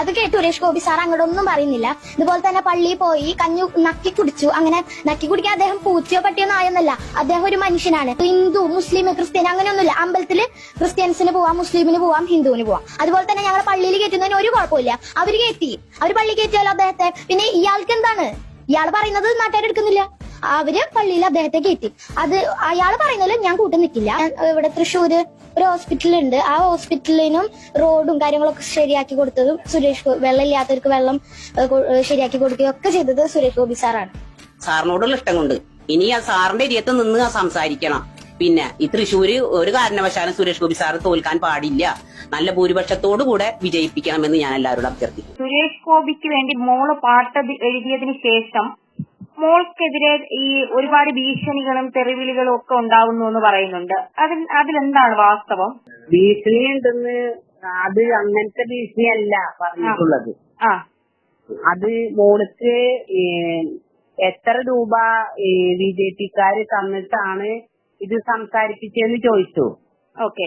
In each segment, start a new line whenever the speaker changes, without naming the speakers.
അത് കേട്ട് സുരേഷ് ഗോപി സാർ അങ്ങോട്ടൊന്നും പറയുന്നില്ല. ഇതുപോലെ തന്നെ പള്ളിയിൽ പോയി കഞ്ഞു നക്കി കുടിച്ചു. അങ്ങനെ നക്കി കുടിക്കാൻ അദ്ദേഹം പൂച്ചയോ പട്ടിയോ നായൊന്നല്ല അദ്ദേഹം ഒരു മനുഷ്യനാണ്. ഹിന്ദു മുസ്ലിം ക്രിസ്ത്യൻ അങ്ങനെയൊന്നുമില്ല. അമ്പലത്തിൽ ക്രിസ്ത്യൻസിന് പോവാം മുസ്ലിമിന് പോവാം ഹിന്ദുവിന് പോവാം. അതുപോലെ തന്നെ ഞങ്ങളെ പള്ളിയിൽ കയറ്റുന്നതിന് ഒരു കുഴപ്പമില്ല. അവർ കയറ്റി. അവർ പള്ളി കയറ്റിയാലോ അദ്ദേഹത്തെ? പിന്നെ ഇയാൾക്ക് എന്താണ്? ഇയാൾ പറയുന്നത് നാട്ടുകാരെടുക്കുന്നില്ല അവർ പള്ളിയിൽ അദ്ദേഹത്തെ കയറ്റി. അത് അയാൾ പറയുന്നതിൽ ഞാൻ കൂട്ടു നിൽക്കില്ല. ഞാൻ ഇവിടെ തൃശ്ശൂര് ഒരു ഹോസ്പിറ്റൽ ഉണ്ട് ആ ഹോസ്പിറ്റലിനും റോഡും കാര്യങ്ങളൊക്കെ ശരിയാക്കി കൊടുത്തതും സുരേഷ് ഗോപി വെള്ളം ഇല്ലാത്തവർക്ക് വെള്ളം ശരിയാക്കി കൊടുക്കുകയും ഒക്കെ ചെയ്തത് സുരേഷ് ഗോപി സാറാണ്.
സാറിനോടുള്ള ഇഷ്ടം കൊണ്ട്. ഇനി ആ സാറിന്റെ ഇരിയത്ത് നിന്ന് ആ സംസാരിക്കണം. പിന്നെ ഈ തൃശ്ശൂര് ഒരു കാരണവശാലും സുരേഷ് ഗോപി സാറ് തോൽക്കാൻ പാടില്ല. നല്ല ഭൂരിപക്ഷത്തോടു കൂടെ വിജയിപ്പിക്കണമെന്ന് ഞാൻ എല്ലാവരോടും അഭ്യർത്ഥിക്കും
സുരേഷ് ഗോപിക്ക് വേണ്ടി മോൾ പാട്ട് എഴുതിയതിന് ശേഷം മോൾക്കെതിരെ ഈ ഒരുപാട് ഭീഷണികളും തെറിവിളികളും ഒക്കെ ഉണ്ടാവുന്നു എന്ന് പറയുന്നുണ്ട്. അതിൽ അതിലെന്താണ് വാസ്തവം?
ഭീഷണി ഉണ്ടെന്ന് അത് അങ്ങനത്തെ ഭീഷണിയല്ല പറഞ്ഞിട്ടുള്ളത്.
ആ
അത് മോൾക്ക് എത്ര രൂപ ബി ജെ പിക്കാര് തന്നിട്ടാണ് ഇത് സംസാരിപ്പിച്ചതെന്ന് ചോദിച്ചു.
ഓക്കെ.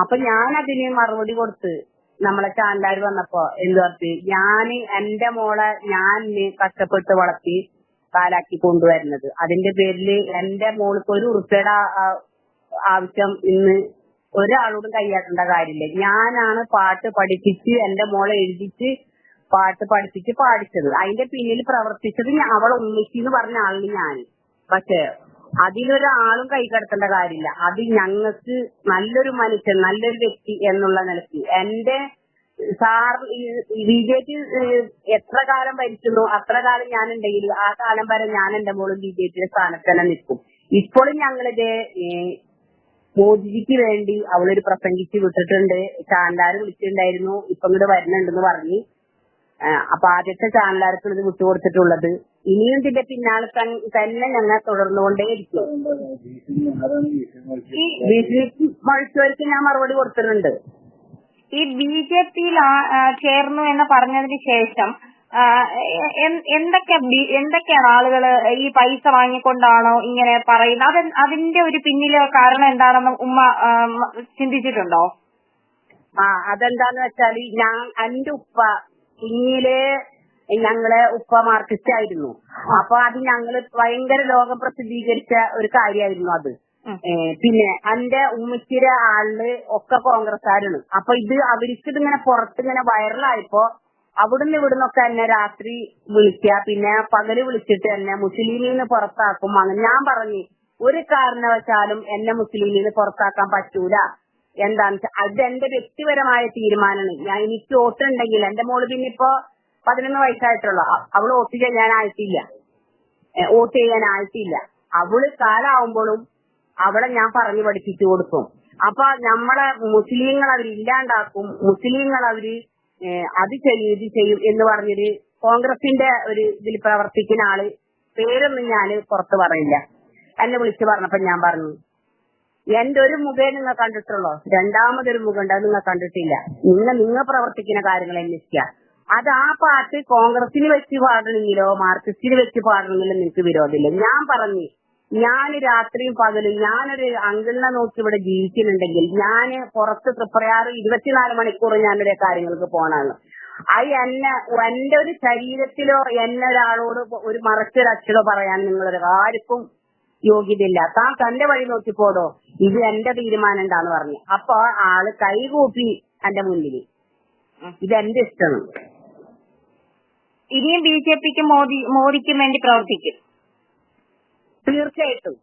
അപ്പൊ ഞാൻ അതിന് മറുപടി കൊടുത്ത് നമ്മളെ ചാനലാർ വന്നപ്പോ എന്ത് പറഞ്ഞു? ഞാൻ എന്റെ മോളെ ഞാൻ കഷ്ടപ്പെട്ട് വളർത്തി പാലാക്കി കൊണ്ടുവരുന്നത്. അതിന്റെ പേരിൽ എന്റെ മോൾക്ക് ഒരു ഉറുപ്പയുടെ ആവശ്യം ഇന്ന് ഒരാളോടും കൈയാട്ടേണ്ട കാര്യമില്ല. ഞാനാണ് പാട്ട് പഠിപ്പിച്ച് എന്റെ മോളെ എഴുതിച്ച് പാട്ട് പഠിപ്പിച്ച് പാടിച്ചത്. അതിന്റെ പിന്നിൽ പ്രവർത്തിച്ചത് അവളെ ഉമ്മച്ചി പറഞ്ഞ ആളിന് ഞാൻ പക്ഷേ അതിലൊരാളും കൈ കടത്തേണ്ട കാര്യമില്ല. അത് ഞങ്ങൾക്ക് നല്ലൊരു മനുഷ്യൻ നല്ലൊരു വ്യക്തി എന്നുള്ള നിലയ്ക്ക്. എന്റെ സാർ ബി ജെ പി എത്ര കാലം ഭരിക്കുന്നു അത്ര കാലം ഞാൻ ഉണ്ടെങ്കിൽ ആ കാലം വരെ ഞാൻ എന്റെ മോളും ബി ജെ പിയുടെ സ്ഥാനത്ത് തന്നെ നിൽക്കും. ഇപ്പോഴും ഞങ്ങളിത് മോദിജിക്ക് വേണ്ടി അവളൊരു പ്രസംഗിച്ച് വിട്ടിട്ടുണ്ട്. ചാനലാര് വിളിച്ചിട്ടുണ്ടായിരുന്നു. ഇപ്പൊ ഇങ്ങോട്ട് വരുന്നുണ്ടെന്ന് പറഞ്ഞു. അപ്പൊ ആദ്യത്തെ ചാനലാർക്കുള്ളത് വിട്ടുകൊടുത്തിട്ടുള്ളത്. ഇനിയും ഇതിന്റെ പിന്നാലെ തന്നെ ഞങ്ങൾ തുടർന്നുകൊണ്ടേയിരിക്കും.
ഈ
ഭീഷണി മത്സരക്ക് ഞാൻ മറുപടി കൊടുത്തിട്ടുണ്ട്.
ഈ ബി ജെ പിയിൽ ചേർന്നു എന്ന് പറഞ്ഞതിന് ശേഷം എന്തൊക്കെ എന്തൊക്കെയാണ് ആളുകൾ ഈ പൈസ വാങ്ങിക്കൊണ്ടാണോ ഇങ്ങനെ പറയുന്നത്? അത് അതിന്റെ ഒരു പിന്നിൽ കാരണം എന്താണെന്ന് ഉമ്മ ചിന്തിച്ചിട്ടുണ്ടോ?
ആ അതെന്താന്ന് വെച്ചാൽ ഞാൻ എന്റെ ഉപ്പ കുഞ്ഞിലെ ഞങ്ങളെ ഉപ്പ മാർക്സിസ്റ്റ് ആയിരുന്നു അപ്പൊ അത് ഞങ്ങൾ ഭയങ്കര ലോകം പ്രസിദ്ധീകരിച്ച ഒരു കാര്യമായിരുന്നു അത്. പിന്നെ എന്റെ ഉമ്മച്ചിയുടെ ആൾ ഒക്കെ കോൺഗ്രസ്സുകാരാണ്. അപ്പൊ ഇത് അവർക്ക് ഇതിങ്ങനെ പുറത്തിങ്ങനെ വൈറലായപ്പോ അവിടുന്ന് ഇവിടുന്നൊക്കെ എന്നെ രാത്രി വിളിക്കുക പിന്നെ പകൽ വിളിച്ചിട്ട് എന്നെ മുസ്ലിമിൽ നിന്ന് പുറത്താക്കും. അങ്ങനെ ഞാൻ പറഞ്ഞു ഒരു കാരണവശാലും എന്നെ മുസ്ലിമിൽ നിന്ന് പുറത്താക്കാൻ പറ്റൂല. എന്താണെന്ന് വെച്ചാൽ അത് എന്റെ വ്യക്തിപരമായ തീരുമാനമാണ് ഞാൻ എനിക്ക് വോട്ടുണ്ടെങ്കിൽ എന്റെ മോൾ പിന്നെ ഇപ്പൊ പതിനൊന്ന് വയസ്സായിട്ടുള്ള. അവൾ വോട്ട് ചെയ്യാനായിട്ടില്ല വോട്ട് ചെയ്യാനായിട്ടില്ല അവൾ കാലാവുമ്പോഴും അവളെ ഞാൻ പറഞ്ഞു പഠിപ്പിച്ചു കൊടുക്കും. അപ്പൊ നമ്മളെ മുസ്ലിങ്ങൾ അവർ ഇല്ലാണ്ടാക്കും. മുസ്ലിങ്ങൾ അവർ അത് ചെയ്യും ഇത് ചെയ്യും എന്ന് പറഞ്ഞൊരു കോൺഗ്രസിന്റെ ഒരു ഇതിൽ പ്രവർത്തിക്കുന്ന ആൾ പേരൊന്നും ഞാൻ പുറത്ത് പറയില്ല. എന്നെ വിളിച്ചു പറഞ്ഞപ്പോ ഞാൻ പറഞ്ഞു എന്റെ ഒരു മുഖേ നിങ്ങൾ കണ്ടിട്ടുള്ളോ? രണ്ടാമതൊരു മുഖം ഉണ്ടാവും നിങ്ങൾ കണ്ടിട്ടില്ല. നിങ്ങൾ നിങ്ങൾ പ്രവർത്തിക്കുന്ന കാര്യങ്ങൾ അന്വേഷിക്കുക. അത് ആ പാട്ട് കോൺഗ്രസിന് വെച്ച് പാടണമെങ്കിലോ മാർക്സിസ്റ്റിന് വെച്ച് പാടണമെങ്കിലോ നിനക്ക് വിരോധമില്ല. ഞാൻ പറഞ്ഞു ഞാൻ രാത്രിയും പകലും ഞാനൊരു അങ്കിളിനെ നോക്കി ഇവിടെ ജീവിക്കുന്നുണ്ടെങ്കിൽ ഞാൻ പുറത്ത് തൃപ്രയാറ് ഇരുപത്തിനാല് മണിക്കൂർ ഞാനൊരു കാര്യങ്ങൾക്ക് പോണാണ് അത് എന്നെ എന്റെ ഒരു ശരീരത്തിലോ എന്നെ ഒരാളോട് ഒരു മറച്ചൊരു അച്ഛനോ പറയാൻ നിങ്ങളൊരു ആർക്കും യോഗ്യതയില്ല. താൻ തന്റെ വഴി നോക്കി പോടോ ഇത് എന്റെ തീരുമാനം എന്താന്ന് പറഞ്ഞു. അപ്പൊ ആൾ കൈകൂപ്പി എന്റെ മുന്നിൽ ഇത് എന്റെ ഇഷ്ടമാണ്.
ഇനിയും ബി ജെ മോദി മോദിക്കും വേണ്ടി പ്രവർത്തിക്കും.
തീർച്ചയായിട്ടും.